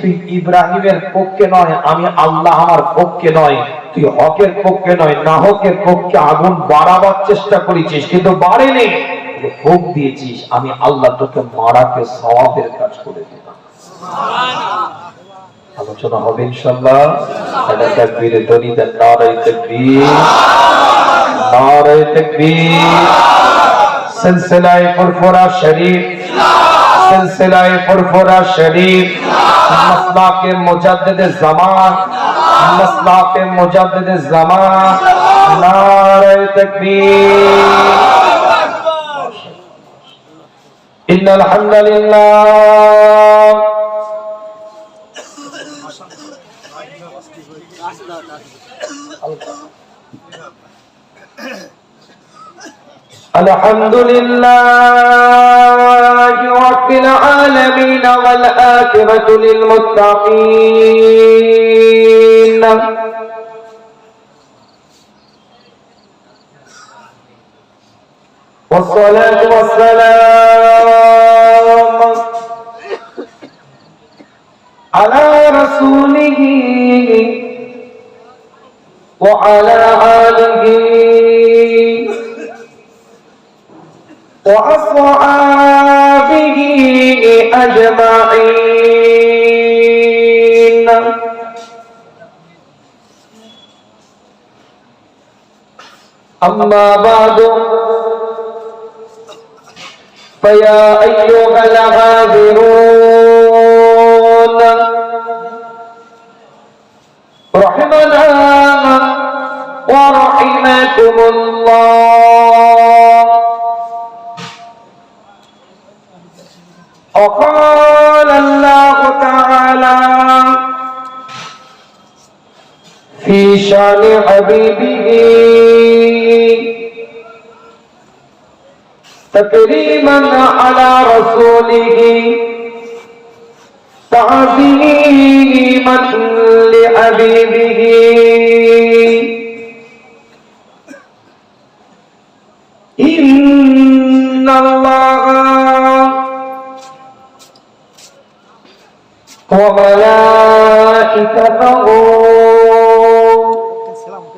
তুই ইব্রাহিমের পক্ষে নয় আমি আল্লাহ আমার পক্ষে নয়। তুই হকের পক্ষে নয় না হকের পক্ষে আগুন বাড়াবার চেষ্টা করেছিস কিন্তু বাড়েনি। ভোগ দিয়েছিস আমি আল্লাহ তোকে মারাকে সওয়াবের কাজ করে দিলাম। আলোচনা হবে ইনশাল্লাহ এটা তাকবীরে। সিলসিলায়ে ফুরফুরা শরীফ। سلسلہ فرفرہ شریف مسئلہ کے مجدد زمان مسئلہ کے مجدد زمان نار تکبیر ان الحمد لله الحمد لله رب العالمين والآخرة للمتقين. والصلاة والسلام على رسوله وعلى آله وأصحابه أجمعين. أما بعد فيا أيها الغابرون رحمنا ورحمكم الله. حبيبه تكريما على رسوله. تعظيما لحبيبه. إن الله وملائكته